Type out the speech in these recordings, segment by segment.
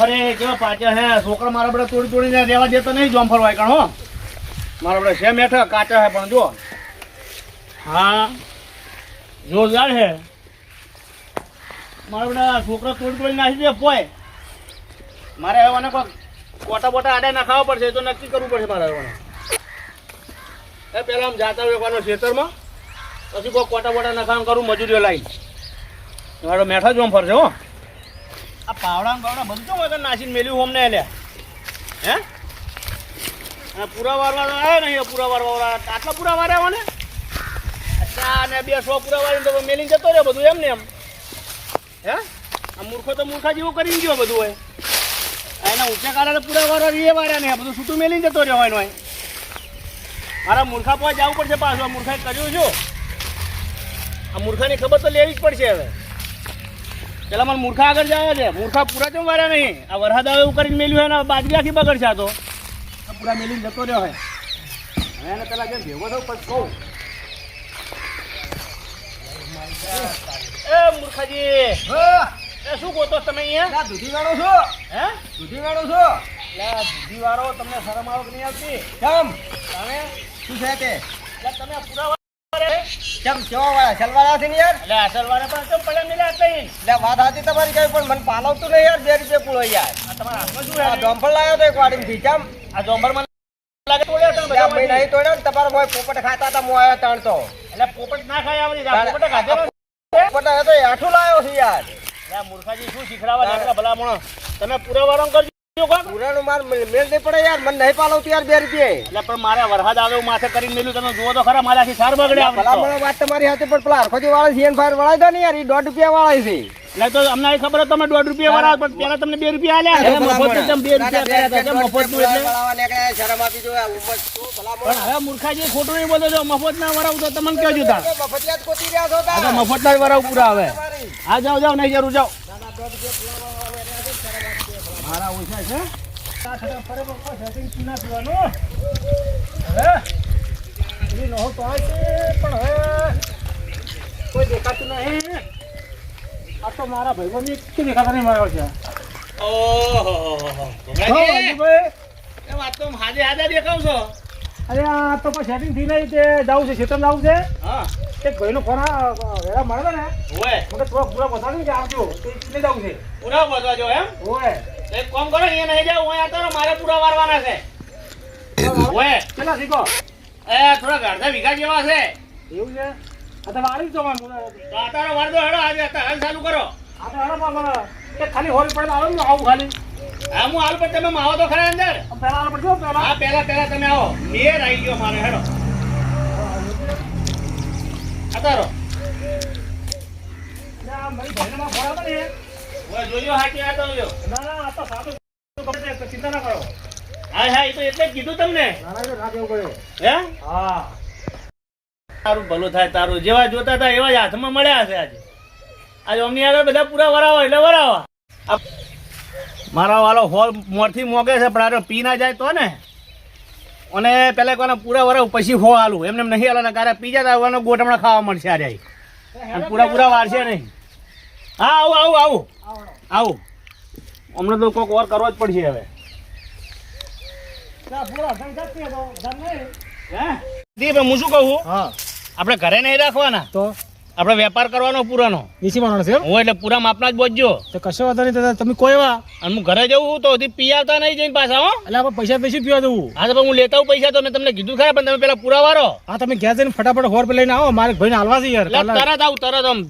જોમફરે કેવા પાછા હે? છોકરા મારા બધા તોડી તોડીને રહેવા દેતો નહીં, જોમ ફરવાય કણ હો. મારા બધા છે મેઠા કાચા હે, પણ જો. હા. જોરદાર હે. મારા બધા છોકરા તોડી તોડી નાખી દે પોય. મારે હવે કોઈ કોટા બોટા આડે નાખાવા પડશે તો નક્કી કરવું પડશે મારે હવે એ પેલા આમ જાતા વેપારનો ખેતરમાં, પછી કોઈ કોટા બોટા નખાવાનું કરું, મજૂરીઓ લાવી મારો મેઠા જોમ ફરશે, હો. આ પાવડા પાવડા બધું તો નાસીને મેલ્યું ને અલ્યા હે? અને પૂરા વારવા આવ્યા નહીં પૂરા વારવા વાળા આટલા પૂરા વાર્યા હોય ને? અચ્છા ને બે સો પૂરા વાળીને તો મેલીને જતો રહ્યો બધું એમ ને એમ. હે? આ મૂર્ખો તો મૂર્ખા જેવું કરીને ગયો બધું હોય. એના ઊંચા કાળા પૂરા વારવા એ વાર્યા ને બધું છૂટું મેલીને જતો રહ્યો હોય હોય. મારા મૂર્ખા પાસે જવું પડશે પાછું. આ મૂર્ખાએ કર્યું છું આ મૂર્ખાની ખબર તો લેવી જ પડશે હવે. પેલા મને મૂર્ખા આગળ જાય છે મૂર્ખા પૂરા કેમ વાળ્યા નહીં? આ વરસાદ આવે એવું કરીને મેલ્યું હોય ને બાજરી આખી બગડશે આ તો. પૂરા મેલીને જતો રહ્યો હોય હવે એને પેલા જેમ ભેગો થયો પછી કહું. એ મૂર્ખાજી. એ શું ગોતો છો તમે અહીંયા? દૂધી વાળો છો. હે? દૂધી વાળો છો. એટલે દૂધી વાળો તમને શરમ આવો નહીં આવતી. કેમ? તમે શું છે તે? તમે પૂરા વાળા કેમ કેવા વાળા સલવાળા છે ને યાર? એટલે અસલ વાળા પણ કેમ પડ્યા મિલ્યા નહીં એટલે વાત હતી તમારી કઈ પણ મને પાલવતું નહીં યાર બે રૂપિયા પૂળો યાર. તમારા હાથમાં શું આ છે લાવ્યો તો એક કેમ આ જોંબર મને લાગે તોડ્યા મેં નહીં તોડ્યો ને તમારા મોય પોપટ ખાતા હતા આવ્યો ત્રણ તો એટલે પોપટ ના ખાય આવડી પોપટ આઠું લાવ્યો છે યાર. મૂર્ખાજી શું શીખડાવવા ભલા મોણો તમે પૂરો વાળો કરજો. પૂરાનું માર મેળ નહીં પડે યાર મને નહીં પાલવતું યાર બે રૂપિયે. એટલે પણ મારે વરસાદ આવે હું માથે કરીને મેલું તમે જુઓ તો ખરા મારાથી સાર બગડે ભલા મને વાત તમારી સાથે પણ પેલા હરખોજી વાળા સીએન ફાયર વાળા ને યાર એ દોઢ રૂપિયા વાળા છે. એટલે તો અમને ખબર તમે દોઢ રૂપિયા વાળા પણ પેલા તમને બે રૂપિયા આલ્યા. મફત તમે બે રૂપિયા કર્યા હતા મફતનું એટલે. શરમ આપી ભલા પણ હવે મૂર્ખાજી ખોટું નહીં બોલો છો મફત ના વરાવ તો તમને કહેજો તો. મફત ના વરાવ પૂરા આવે આ જાઓ જાઓ નહીં જરૂર જાઓ. મારા ઓછા છે. કોઈ દેખાતું નહીં. આ તો મારા ભાઈબંધ કે દેખાતા નહીં મારા છે એ વાત તો હાજે હાજે દેખાવ છો. અરે આ તો પણ સેટિંગ થઈ નહીં તે જવું છે ખેતર જવું છે. હા. એક ભાઈનો ફોન આ વેળા મળે ને? ઓય મને થોડો પૂરા બતાવી કે આવજો. તે એટલે જવું છે. પૂરા બધવા જો એમ? ઓય એક કામ કરો અહીંયા નહીં જાવ અહીંયા તો મારે પૂરા વારવાના છે. ઓય કેટલા શીખો? એ થોડા અડધા વીઘા જેવા છે. એવું છે? આ તો વાળી તો આતારો વારદો હેડો આજે હાલ ચાલુ કરો. આ તો હાલો મામા ખાલી હોલ પડે આવે ને આવું ખાલી. હા હું હાલ તમે આવો તો ખરા અંદર? પહેલા પડજો પહેલા. હા પહેલા પહેલા તમે આવો. નિયર આવી ગયો મારે હેડો. અતારો ચિંતા ના કરો. હા હા એ તો એટલે કીધું તમને. હે? હા. તારું ભલું થાય તારું. જેવા જોતા હતા એવા જ હાથમાં મળ્યા છે આજે. આજે અમની આગળ બધા પૂરા વરાવા એટલે વરાવા. મારા વાલો હોલ મોરથી મોગે છે પણ આ પી ના જાય તો ને. અને પેલા કોને પૂરા વરસ પછી હો આલું. એમને એમ નહીં હાલવાના કારણ પી જાય તો ગોટમણા ખાવા મળશે આજે. અને પૂરા પૂરા વારશે નહીં. હા આવું આવું આવું. આવું. અમને તો કોઈક ઓર કરવો જ પડશે હવે. હે શું કહું? હા. આપણે ઘરે નહીં રાખવાના? તો? આપણે વેપાર કરવાનો પૂરાનો. નીચી માણસ છે હું એટલે પૂરા માપના જ બોજજો. તો કશો વાંધો નહીં દાદા તમે કોઈ એવા? અને હું ઘરે જવું તો પી આવતા નહીં જઈને પાછા હો. એટલે આપણે પૈસા બેસી પીવા દઉં હા તો હું લેતા આવું પૈસા તો મેં તમને કીધું ખરા પણ તમે પેલા પૂરા વારો. હા તમે ઘેર જઈને ફટાફટ હોર પર લઈને આવો મારે ભાઈને હાલવા છે યાર. તરત આવું તરત આમ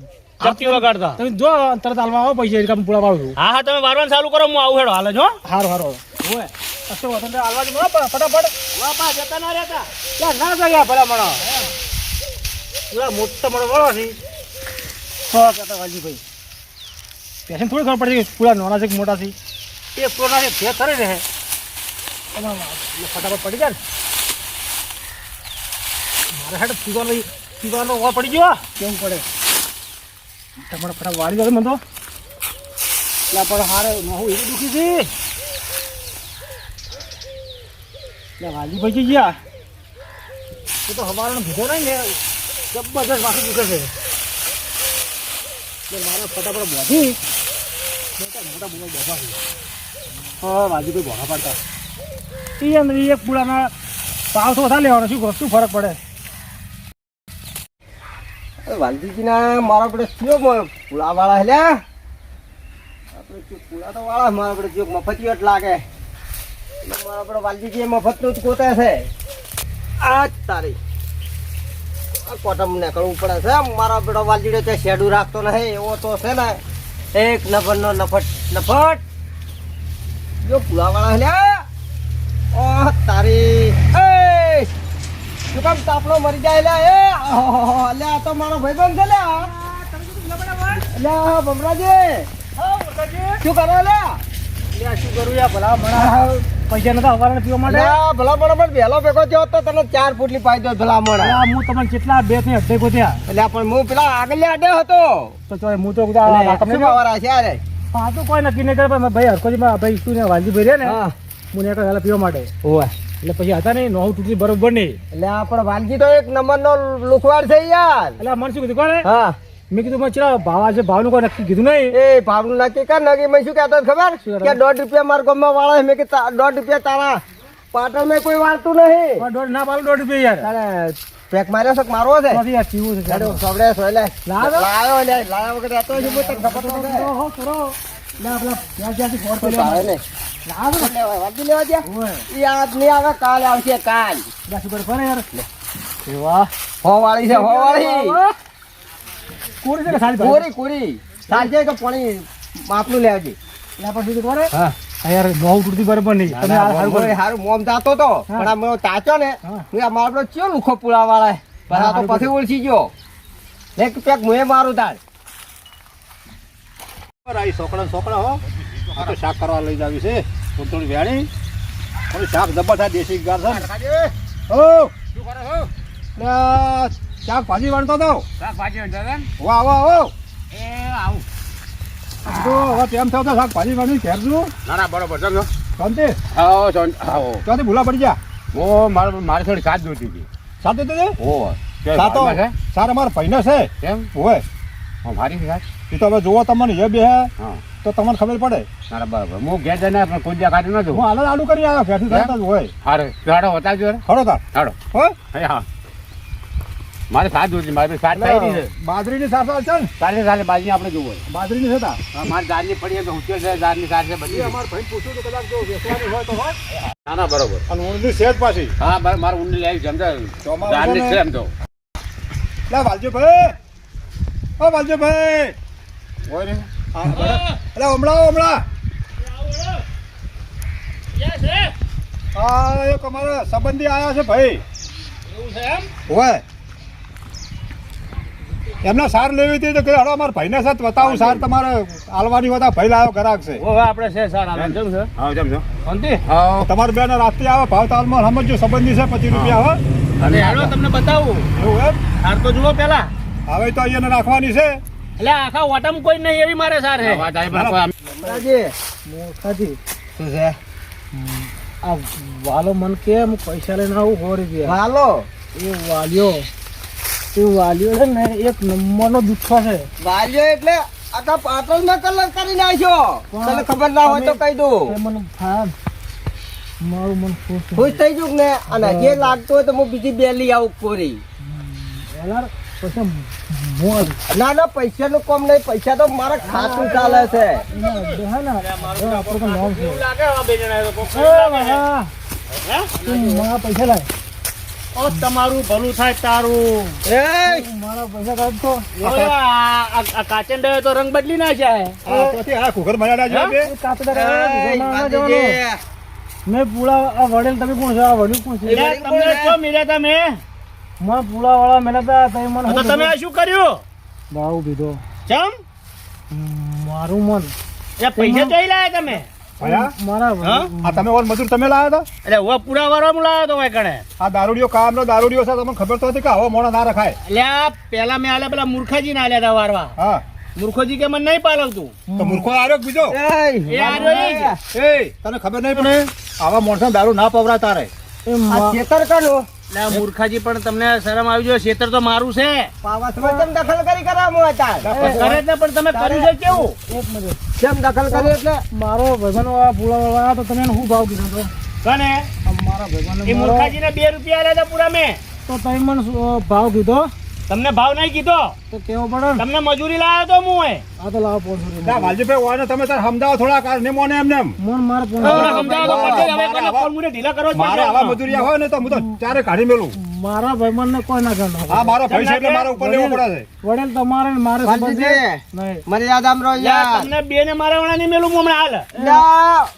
ચપટી વગાડતા. તમે જો તરત હાલવા આવો પૈસા એટલે પૂરા પાડું છું. હા હા તમે વારવાનું ચાલુ કરો હું આવું હેડો હાલે છો હારો હારો હોય કશો વાંધો હાલવા જ મળો ફટાફટ. જતા ના રહેતા. ક્યાં ના જગ્યા ભલા મળો પૂરા મોટો મળો મળો છે. સો કહેતા વાલજીભાઈ પેશન થોડી ખબર પડશે કે પૂરા નાના છે મોટા છે? એ પૂરા છે કરે રહે ફટાફટ પડી જાય મારે હેઠ પીવાનો પીવાનો વા પડી ગયો. કેવું પડે? તમારે ફટા વાળી ગયો મને તો. એટલે પણ હારે હું એવી દુખી છે એટલે વાલજીભાઈ ગયા. એ તો હવારનો ભીધો નહીં ને. જબરદસ્ત માથું દુખે છે. એટલે મારે ફટાફટ બોધી. મોટા મોટા મોટા બોધા છે. હા બાજુ કોઈ ભોગા પાડતા. એ અંદર એક પૂળાના પાવ તો વધારે લેવાનો શું શું ફરક પડે? વાલજીજીના મારા આપણે શું પુલા વાળા હેલ્યા? આપણે પૂળા તો વાળા મારા આપણે જો મફતીઓ જ લાગે. મારા આપણે વાલજીજી મફતનું જ ગોતે છે. આ જ તારી આ કોટમ નીકળવું પડે છે. મારા બેટો વાલજીડો તે શેડું રાખતો નહીં એવો તો છે ને એક નફરનો નફટ નફટ. જો પુલા વાળા હેલ્યા ઓહ તારી. એ શું કામ તાપલો મરી જાય લે એ? લે આ તો મારો ભાઈબંધ છે લે આ. લે બમરાજી શું કરો લે શું કરું યા ભલા મણા પૈસા નતા હવારે પીવા માટે? આ ભલા બરાબર વહેલો ભેગો થયો તો તને ચાર ફૂટલી પાઈ દો ભલા આ હું તમને કેટલા બેથી અઢે ગોત્યા એટલે પણ હું પેલા આગળ આડે હતો. તો ચોય હું તો તમને શું વાવરા છે અરે તો કોઈ નક્કી નહીં કરે પણ ભાઈ હરકોજી ભાઈ તું ને વાલજી ભાઈ રે ને હા. ને વહેલા પીવા માટે. ઓય એટલે પછી હતા નહીં નવ તૂટી બરોબર નહીં. એટલે આ પણ વાનગી તો એક નંબર નો લુખવાડ છે યાર. એટલે મને શું કીધું કોને હા. મેં કીધું મને ચલા ભાવ આજે ભાવનું કોઈ નક્કી કીધું નહીં. એ ભાવનું નક્કી કર નક્કી મેં શું કહેતો ખબર? કે દોઢ રૂપિયા મારા ગામમાં વાળા છે. મેં કે દોઢ રૂપિયા તારા પાટણમાં કોઈ વાળતું નહીં. દોઢ ના પાડું દોઢ રૂપિયા યાર. પેક માર્યો છે મારવો છે? નથી યાર ચીવું છે લે, લાવ્યા વગર રહેતો હશે, બોલ, ખબર છે. કરો. લે નહીં. લાવો. લેવા. ઈ આજ આવે, કાલ આવશે, કાલ. યાર. વાહ. હો વાળી છે, હો વાળી. કોરી છે કે સાડી ભાઈ કોરી, કોરી. ચાલશે કે પાણી? માપનું લેવજે. લે પછી તો કોરે હા. યાર નવ તૂટતી બરોબર નહીં. તમે ઓય, કરો. હારું મોમ જાતો તો. હા. પણ આ મેં તાચો ને હું. આ મારો ચિયો લુખો પુલા વાળા પણ આ તો પછી ઓળખી ગયો. એક પેક મુએ મારું તાર આવી સોકડા સોકડા હો. આ તો શાક કરવા લઈ જાવી છે. થોડી વેણી. થોડી શાક જબરદસ્ત દેશી ગાર છે. ને. ઓ લે, શાક ભાજી વાળતો તો વાહ વાહ વાહ. તો હવે તેમ થયો તો શાક ભાજી વાળી ઘેર છું. ના ના બરોબર સમજો શાંતિ? આવો આવો ત્યાંથી ભૂલા પડી ગયા? ઓ મારે મારે થોડી કાચ જોઈતી હતી. સાથે તો છે? ઓ સાતો સાર અમારા ભાઈનો છે. કેમ? હોય હા, મારી છે એ તો હવે જોવો તમને એ બે હે. તો તમને ખબર પડે. ના બરાબર. હું ઘેર જઈને પણ કોઈ જ્યાં કાઢી ન હું હાલ આડું કરી આવ્યો ઘેરથી હોય. હારે. હાડો બતાવજો ખરો તાર. હાડો. હા હા. મારે સાત જોઈતી મારે સાત રહી છે. બાજરીની સાત સાર છે ને ચાલે ચાલે બાજી આપણે જોવો બાજરીની છે હા, મારે દાળની પડી તો ઉકેલ છે દાળની સાર છે બધી અમારે ભાઈ પૂછ્યું તો કદાચ જો વેચવાની હોય તો હોય. ના ના બરોબર. અને ઊંડની સેજ પાછી. હા બર- મારે ઊંડી લાવી છે ચોમાસું દાળની છે છે એમ તો. લે વાલજો ભાઈ ઓ વાલજો ભાઈ હોય બરાબર. અલે હમણાં હમણાં. હા એક અમારા સંબંધી આવ્યા છે ભાઈ. હોય. એમના સાર લેવી હતી તો કે હડો અમારા ભાઈને સાથે બતાવું સાર તમારે આલવાની હતા ભાઈ લાવ્યો ગ્રાહક છે. આપણે છે સાર આનંદ જમ છે? હા સમજો શાંતિ? હા. તમારે બેન રાત્રે આવે ભાવ તાલમાં સમજો સંબંધી છે પચીસ રૂપિયા હો. અને હેડો તમને બતાવું. એવું એમ? સાર તો જુઓ પહેલા. હવે તો અહીંયા રાખવાની છે. એટલે આખા ઓટમ કોઈ નહીં એવી મારે સાર હે વાત આવી આમ- શું છે? આ વાલો મન કેમ પૈસા લઈને આવું હોરી ગયા હાલો એ વાલ્યો એ વાલીઓ છે ને એક નંબરનો દુખ્ખો છે. વાલીઓ એટલે આખા પાટણમાં કલર કરી નાખ્યો. તને ખબર ના હોય તો કહી દો દઉં મને હા મારું મન ખુશ થઈ ખુશ થઈ ગયું. ને? અને જે લાગતું હોય તો હું બીજી બે લઈ આવું કોરી. ના ના પૈસા નું કોમ નહીં. પૈસા તો મારા ખાતું ચાલે છે. પૈસા લાય. ઓ તમારું ભલું થાય તારું. એ મારા પૈસા કાઢતો કાચંડ તો રંગ બદલી આ કુકર છે. ના જાય જવાનું. મેં પૂળા આ વડેલ તમે કોણ છો? આ વડીલ કોણ છે? એટલે તમને ચો મિલ્યા તમે? મને પૂળા વાળા મેલા તા તઈ મને તો તમે આ શું કર્યું? દારૂ પીધો ચમ? મારું મન. એ પૈસા જોઈ લાયા તમે? આ તમે ઓર મજૂર તમે લાવ્યા એટલે હું પૂરા વાળા લાવ્યો તો ભાઈ કણે આ દારૂડિયો કામનો દારૂડિયો છે તમને ખબર તો હતી કે આવો મોણો ના રખાય. એટલે પેલા મેં આલે પેલા મૂર્ખાજી ના આલ્યા હતા વારવા. હા. મૂર્ખોજી કે મને નહીં પાલવતું? તો મૂર્ખો આવ્યો બીજો? એ, એ એ તને ખબર નહીં પડે? આવા માણસો દારૂ ના પવરા તારે. ખેતર કનું મૂર્ખાજી પણ તમને શરમ આવી જોઈએ ખેતર તો મારું છે. દખલ કરી કરાવો કરે પણ તમે કર્યું છે કેવું? એક મિનિટ. કેમ દખલ કરી એટલે? મારો ભાઈબંધ વાળા તો તમે શું ભાવ કીધો તો? કને? મારા મારા એ મુરખાજીને બે રૂપિયા આલ્યા હતા પૂરા મેં તો તમે મને શું, ભાવ કીધો? તમને ભાવ નહીં કીધો? તો કેવો પડે તમને મજૂરી લાવ્યો તો હું એ આ તો લાવો પોણસો ના, વાલજીભાઈ ઓને તમે તાર સમજાવો થોડા કાર ને મોને એમને એમ. મોન મારે પોણસો સમજાવો તો પડશે. હવે કોને ફોન મૂકે ઢીલા કરો મારે આવા મજૂરી મજૂરિયા હોય ને તો હું તો ચારે કાઢી મેલું. મારા ભાઈબંધ ને કોઈ ના ગણો હા મારો ભાઈ છે એટલે મારા ઉપર લેવો પડે છે. વડેલ તમારે ને મારે સંબંધ નહીં. રહો યાર, યાર. તમને બે ને મારા વાળા નહીં મેલું હું હમણાં હાલ.